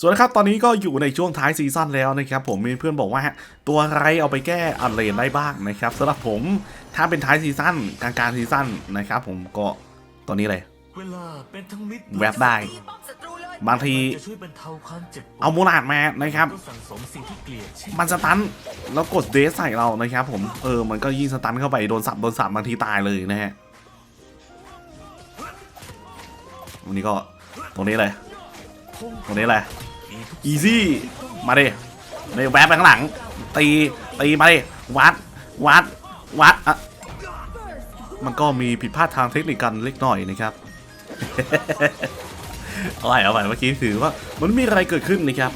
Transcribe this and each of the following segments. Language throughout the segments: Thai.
ส่วนนะครับตอนนี้ก็อยู่ในช่วงท้ายซีซั่นแล้วนะครับผมมีเพื่อนบอกว่าตัวอะไรเอาไปแก้อันเลนได้บ้างนะครับสำหรับผมถ้าเป็นท้ายซีซั่นกลางกลางๆซีซั่นนะครับผมก็ตัวนี้เลยเวลาเป็นทั้งมิตรแวบได้ บางทีจะช่วยบรรเทาความเจ็บปวดเอามูลาดมานะครับก็สั่งสมสิ่งที่เกลียดเช่นมันสตันแล้วกดเดสใส่เรานะครับผมเออมันก็ยิ่งสตันเข้าไปโดนสับโดนสับบางทีตายเลยนะฮะวันนี้ก็ตรงนี้เลย ตรงนี้เลยมีทุกอีซี่มาดิมาดิแวบไปข้างหลัง ตีตีมาดิวัดวัดวัดอะมันก็มีผิดพลาดทางเทคนิคกันเล็กน้อยนะครับเอาไปเอาไปเมื่อกี้ถือว่ามันมีอะไรเกิดขึ้นนะครับ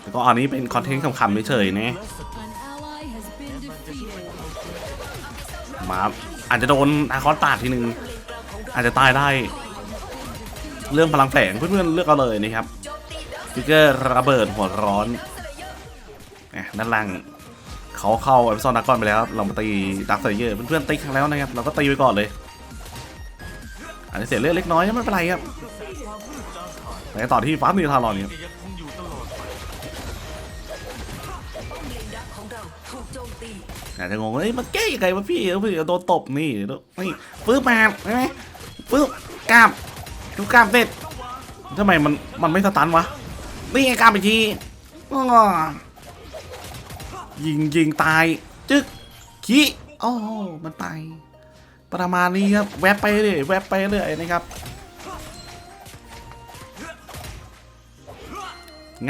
แต่ก็อันนี้เป็นคอนเทนต์ขำๆเฉยๆนะมาอาจจะโดนอาคอนตาดทีหนึ่งอาจจะตายได้ เรื่องพลังแฝงเพื่อนๆเลือกเอาเลยนะครับฟิกเกอร์ระเบิดหัวร้อนนี่ยด้านล่างเขาเข้าเอพิซดนักกอนไปแล้วเรามาตีดักเซเยอร์เพื่อนๆติ๊กครั้งแล้วนะครับเราก็ตีไปก่อนเลยอาจจะเสียเลือดเล็กน้อยไม่เป็นไรครับไปต่อที่ฟ้ามีทารอนครับจะยังคงอยู่ตลอดไปอาจจะงงเอ้ยมันแก้ยังไงวะพี่แล้วพี่โดนตบนี่นี่ฟื้นมาใช่ไหมฟื้นกล้าม ดูกล้ามเสร็จทำไมมันมันไม่สตันวะ นี่ไงกล้ามอีกทียิงยิงตาย จึ๊กขี้โอ้มันตายประมาณนี้ครับ แวบไปเลยแวบไปเรื่อยนะครับ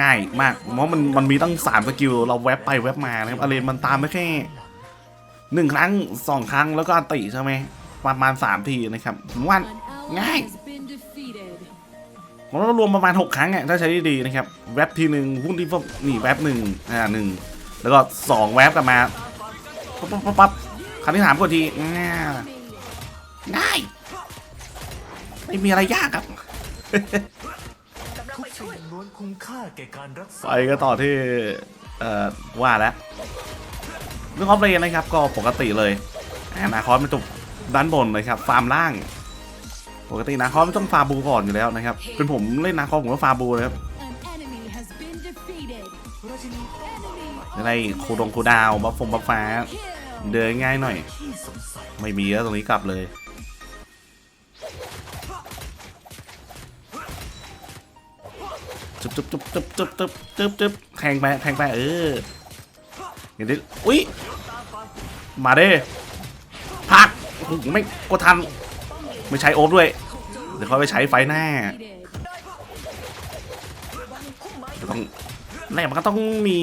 ง่ายมากเพราะมันมันมีตั้งสามสกิล เราแวบไปแวบมานะครับอะไรมันตามได้แค่หนึ่งครั้งสองครั้งแล้วก็อันติใช่ไหมประมาณสามทีนะครับผมว่า An ally Ngay. Has been defeated. ผมว่ารวมประมาณหกครั้งอะถ้าใช้ดีๆนะครับแวบทีหนึ่งพุ่งที่นี่แวบหนึ่งอ่าหนึ่งแล้วก็สองแวบกลับมาปั๊บปั๊บปั๊บปั๊บครั้งที่สามกดทีง่ายง่ายไม่มีอะไรยากครับทุกสิ่งล้วนคุ้มค่าแก่การรักษาไปก็ต่อที่เอ่อว่าแล้วเรื่องออฟเลนนะครับก็ปกติเลยอานาคอสมันจบด้านบนเลยครับฟาร์มล่าง ปกตินาคอมต้องฟาบูก่อนอยู่แล้วนะครับ เป็นผมเล่นนาคอสผมก็ฟาบูเลยครับ An enemy has been defeated. ราชินี Enemy อะไรคูดงคูดาวบัฟฟงบัฟฟ้า เดินง่ายหน่อย ไม่มีแล้วตรงนี้กลับเลยจุ๊บจุ๊บจุ๊บจุ๊บจุ๊บจุ๊บจุบจุบแทงไปแทงไปเอออย่างนี้อุ้ยมาเด้พักไม่กดทัน ไม่ใช้โอ๊บด้วย ดี๋ยวเขาไปใช้ไฟหน้า Defeated. จะต้องแรกมันก็ต้องมี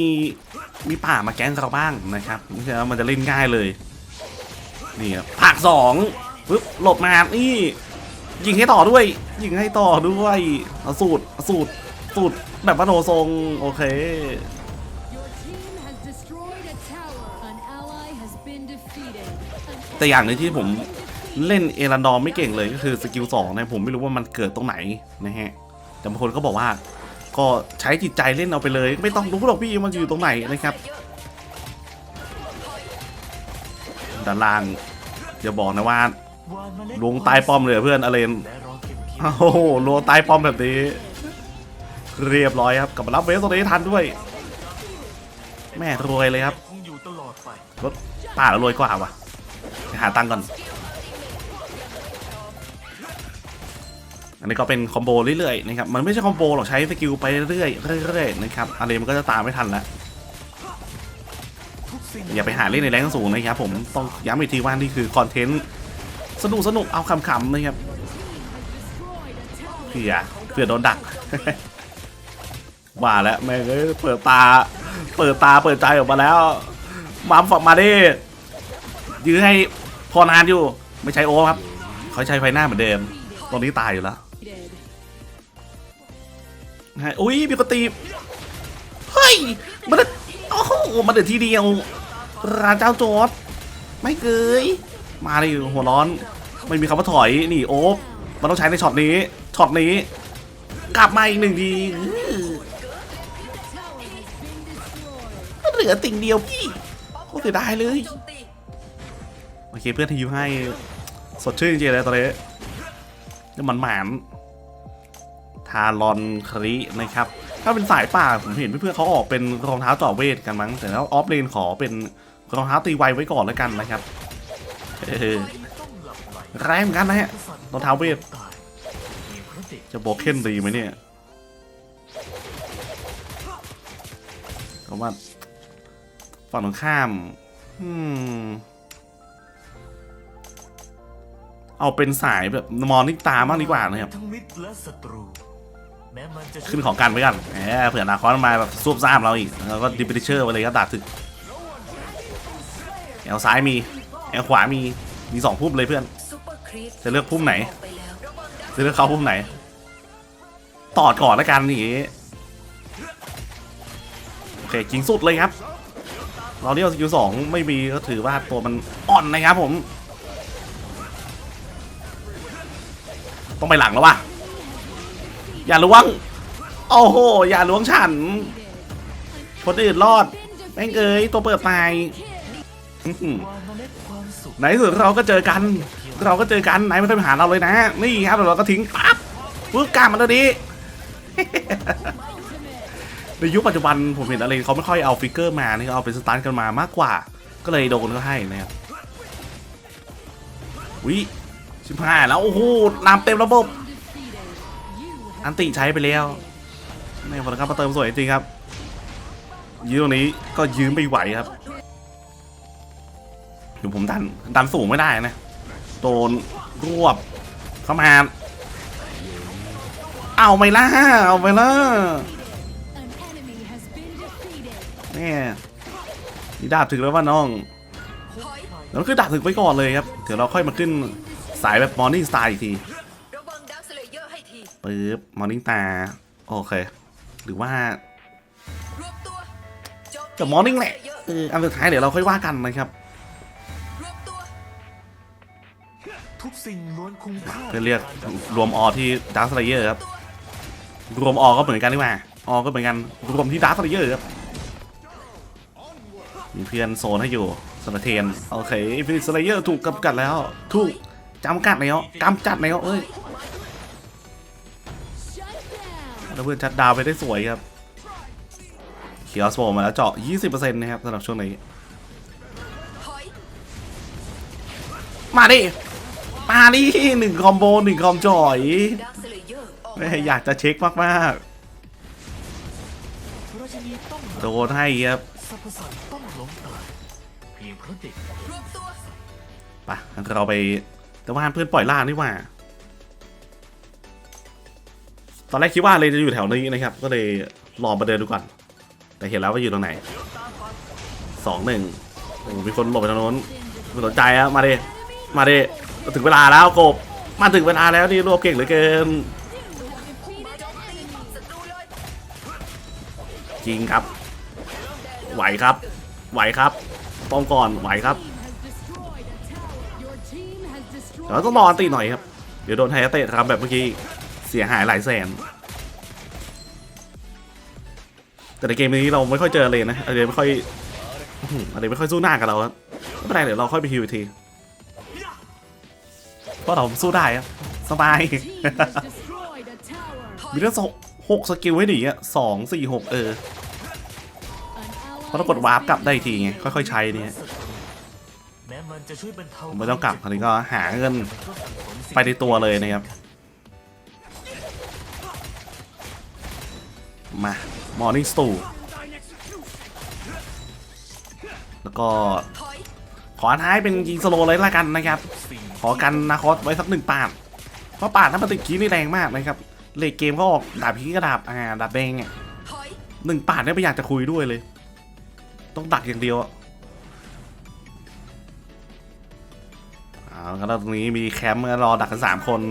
มีป่ามาแกล้งเราบ้างนะครับไม่ใช่ว่ามันจะเล่นง่ายเลยนี่ครับภาคสองปึ๊บหลบมานี่ยิงให้ต่อด้วย ยิงให้ต่อด้วยเอาสูตรสูตรสูตรแบบว่าโนทรงโอเคแต่อย่างนึงที่ผม เล่นเอรันดอร์ไม่เก่งเลยก็คือสกิลสองนะผมไม่รู้ว่ามันเกิดตรงไหนนะฮะแต่บางคนก็บอกว่า ก็ใช้จิตใจเล่นเอาไปเลย ไม่ต้องรู้หรอกพี่มันอยู่ตรงไหนนะครับด้านล่างอย่าบอกนะว่าวานเมล็ดวงตายป้อมเลยเพื่อนอเลนและรอเก็บเกี่ยวโอ้โหลวงตายป้อมแบบนี้ เรียบร้อยครับกลับมารับเวสตรงนี้ทันด้วย แม่รวยเลยครับคงอยู่ตลอดไปรถป่าแล้วรวยกว่าว่ะหาตังก่อน อันนี้ก็เป็นคอมโบเรื่อยๆนะครับมันไม่ใช่คอมโบหรอกใช้สกิลไปเรื่อยๆเรื่อยๆนะครับอะไรมันก็จะตามไม่ทันแล้วอย่าไปหาเล่นในแรงสูงนะครับผมต้องย้ำอีกทีว่านี่คือคอนเทนต์สนุกสนุกเอาขำๆนะครับเผื่อเผื่อโดนดักว่าแล้วแม่งเอ้ยเปิดตา เปิดตาเปิดใจออกมาแล้วมามฝักมาดิยื้อให้พอนานอยู่ ไม่ใช่โอครับเขาใช้ไฟหน้าเหมือนเดิมตรงนี้ตายอยู่แล้ว ฮะอุ้ยมีคนตีเฮ้ยมันเด็โอ้โหมันเด็ดทีเดียวราเจ้าโจอดไม่เกยมาดิหัวร้อน ไม่มีคำว่าถอยนี่โอ๊บมันต้องใช้ในช็อตนี้ช็อตนี้ กลับมาอีกหนึ่งทีเหลือติ่งเดียวพี่โคตรเสียดายเลยโอเคเพื่อนทีมให้ สดชื่นจริงๆเลยตอนนี้มันหมาน ทารอนครินะครับ ถ้าเป็นสายป่าผมเห็นเพื่อนๆเขาออกเป็นรองเท้าต่อเวทกันมั้ง แต่แล้วออฟเลนขอเป็นรองเท้าตีไวไว้ก่อนแล้วกันนะครับเออต้องหลับไหลแรงเหมือนกันนะฮะรองเท้าเวทตายเพียงเพราะเด็กจะโบเคนดีไหมเนี่ยเพราะว่าฝั่งตรงข้ามอืมเอาเป็นสายแบบมอร์นิ่งตาบ้างดีกว่านะครับ ขึ้นของกันไว้กันเผื่อนาคตมาแบบซูบซ่ามเราอีกแล้วก็ดิปริเชอร์ไปเลยก็ดาบถึกแอลซ้ายมีแอลขวามีมีสองพุ่มเลยเพื่อน จะเลือกพุ่มไหน จะเลือกเขาพุ่มไหน ตอดก่อนแล้วกันนี่โอเคจริงสุดเลยครับ เราเรียกสกิลสองไม่มีก็ถือว่าตัวมันอ่อนนะครับผม ต้องไปหลังแล้วว่ะ อย่าล้วง โอ้โห อย่าล้วงฉัน คนอื่นรอด แม่งเอ้ยตัวเปิดตายอื้อหือวางเมล็ดความสุขในสุดเราก็เจอกัน เราก็เจอกันไหนไม่เคยไปหาเราเลยนะ นี่ครับเราก็ทิ้งปั๊บปึ๊บกล้ามาแล้วดิในยุคปัจจุบันผมเห็นอะไรเขาไม่ค่อยเอาฟิกเกอร์มานี่เขาเอาเป็นสตาร์ทกันมามากกว่า ก็เลยโดนก็ให้นะครับวิชิบหายแล้วโอ้โหนำเต็มระบบ อันติใช้ไปแล้วนี่ผลการมาเติมสวยจริงครับ ยืมตรงนี้ก็ยืมไปไหวครับเดี๋ยวผมดันดันสูงไม่ได้นะโดนรวบเข้ามาเอาไปล่ะเอาไปล่ะ An enemy has been defeated. แม่นี่ดาบถึงแล้วว่าน้องแล้วคือดาบถึงไว้ก่อนเลยครับเดี๋ยวเราค่อยมาขึ้นสายแบบมอร์นิ่งสไตล์อีกที ปึ๊บมอร์นิ่งตาโอเค หรือว่ารวบตัวโจมตีกับมอร์นิ่งแหละ Dark Slayer เอออันสุดท้ายเดี๋ยวเราค่อยว่ากันนะครับรวบตัวทุกสิ่งล้วนคุ้มค่าเพื่อเรียกรวมออที่ดาร์ s สไลเยอร์ครับ รวมออก็เหมือนกันดีกว่าออก็เหมือนกัน รวมที่ดาร์ s สไลเยอร์ครับมีเพื่อนโซนให้อยู่สำหรับเทนโอเคฟินิสไลเยอร์ถูกกำกัดแล้ว ถูกจำกัดแล้วกำจัดแล้วเอ้ย เพื่อนชัดดาวไปได้สวยครับเคียสโบมาแล้วเจาะ 20%นะครับสำหรับช่วงนี้ มาดิ มาดิหนึ่งคอมโบหนึ่งคอมจอยดักสเลเยอร์ออกแม่อยากจะเช็คมากราชินีต้องๆโดนให้ครับสรรพสัตว์ต้องล้มตายเพียงเพราะเรวบตัวไปงั้นเราไปแต่ว่าเพื่อนปล่อยล่านี่ว่า ตอนแรกคิดว่าเลยจะอยู่แถวนี้นะครับ ก็เลยลองมาเดินดูก่อน แต่เห็นแล้วว่าอยู่ตรงไหนสองหนึ่งโอ้มีคนหลบไปทางโน้นไม่สนใจอะมาเดมาเดถึงเวลาแล้วกบมาถึงเวลาแล้วนี่รวบเก่งเหลือเกินจริงครับ ไหวครับ ไหวครับ ป้องก่อน ไหวครับเดี๋ยวต้องรอนตีหน่อยครับ เดี๋ยวโดนไฮเตะทำแบบเมื่อกี้ เสียหายหลายแสน แต่ในเกมนี้เราไม่ค่อยเจอเลยนะอะไรไม่ค่อยอื้อหืออะไรไม่ค่อยสู้หน้ากับเราครับไม่เป็นไรเดี๋ยวเราค่อยไปฮิวอีกทีเพราะเราสู้ได้ครับสบายมีเรื่องหกสกิลให้หนีอะสองสี่หกเออเพราะเรากดวาร์ปกลับได้ทีไงค่อยๆใช้เนี่ยผมไม่ต้องกลับคราวนี้ก็หาเงินไปในตัวเลยนะครับ มา Morning Stew แล้วก็ ขอท้ายเป็นยิงสโลเลยละกันนะครับ ขอกันนาคอสไว้สักหนึ่งปาดเพราะปาดถ้ามันติดคีนี่แรงมากนะครับ เลกเกมก็ออกดาบพีกระดาบอ่าดาบแดงอะถอยหนึ่งปาดเนี่ยไม่อยากจะคุยด้วยเลย ต้องดักอย่างเดียวอะเอาแล้วตรงนี้มีแคมป์รอดักกันสามคน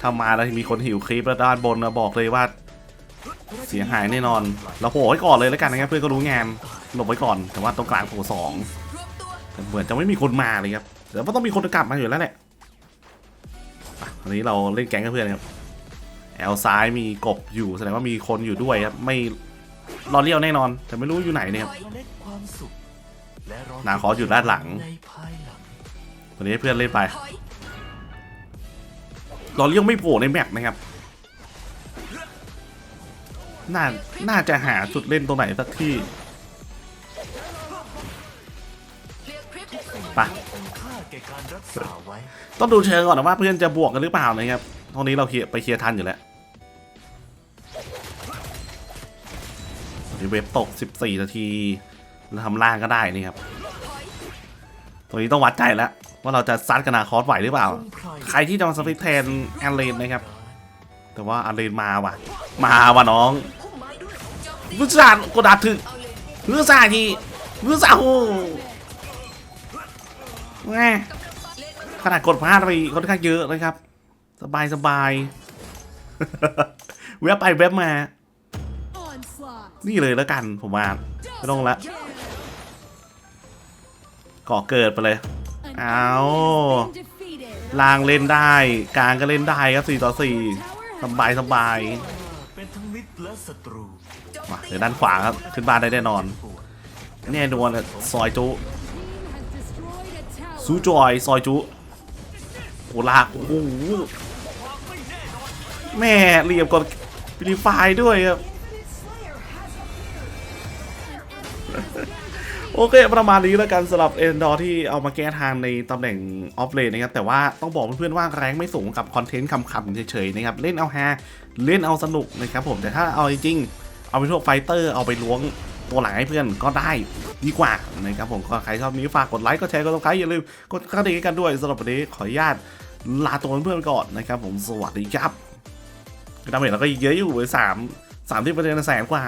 ถ้ามาแล้วมีคนหิวคลิปแล้วด้านบนนะบอกเลยว่า เสียหายแน่นอน เราโผล่ไว้ก่อนเลยแล้วกันนะครับเพื่อนก็รู้งานหลบไว้ก่อน แต่ว่าตรงกลางโผล่สองเหมือนจะไม่มีคนมาเลยครับเดี๋ยวมันต้องมีคนกลับมาอยู่แล้วแหละอันนี้เราเล่นแก๊งกับเพื่อนครับแอลซ้ายมีกบอยู่แสดงว่ามีคนอยู่ด้วยครับไม่รอเลี้ยวแน่นอน แต่ไม่รู้อยู่ไหนเนี่ยครับเมล็ดควาขออยู่ด้านหลังวันนี้ให้เพื่อนเล่นไปถอยรอเลี้ยวไม่โผล่ในแมปนะครับ น่า น่าจะหาจุดเล่นตรงไหนสักที่ปไปต้องดูเชิงก่อนนะว่าเพื่อนจะบวกกันหรือเปล่านะครับตรงนี้เราเคลียร์ไปเคลียร์ทันอยู่แล้วนี่เว็บตก 14 นาทีเราทำล่างก็ได้นี่ครับตรงนี้ต้องวัดใจแล้ว ว่าเราจะซัดกันนาคอสไหวหรือเปล่า ใครที่จะมาสปิทแทนแอนเลนนะครับ แต่ว่าอนเลนมาว่ะ มาว่ะน้องมไม้ด้วยโจมตีรู้จักกดดัดถึงเอาเลยรู้จักทีรู้จักโอ้แม่เล่นมันขนาดกดพลาดไปค่อนข้างเยอะนะครับ สบายสบายเว็บไปเว็บมา นี่เลยแล้วกันผมว่าไม่ต้องละก่อเกิดไปเลย An Ow. ally has been defeated. ล่างเล่นได้ กลางก็เล่นได้ครับ4ต่อ4 สบายสบายเป็นทั้งมิตรและศัตรูมาเดี๋ยวด้านขวาครับ ขึ้นบ้านได้แน่นอนปวดแน่นอนะซอยจุซูจอย ซอยจุโหลากโอ้โหแม่เรียมกดพิลิฟายด้วยครับ โอเค ประมาณนี้แล้วกันสำหรับเอนดอร์ที่เอามาแก้ทางในตำแหน่งออฟเลนนะครับแต่ว่าต้องบอกเพื่อนๆว่าแรงไม่สูงกับคอนเทนต์คำๆเฉยๆนะครับเล่นเอาฮาเล่นเอาสนุกนะครับผมแต่ถ้าเอาจริงๆเอาไปพวกไฟเตอร์เอาไปล้วงตัวหลังให้เพื่อนก็ได้ดีกว่านะครับผมก็ใครชอบนี้ฝากกดไลค์กดแชร์กดติดตามอย่าลืมกดกระดิ่งกันด้วยสำหรับวันนี้ขออนุญาตลาตัวเพื่อนๆก่อนนะครับผมสวัสดีครับดาเมจเราก็เยอะอยู่เลยสามสามที่ปร์เซ็นแสนกว่า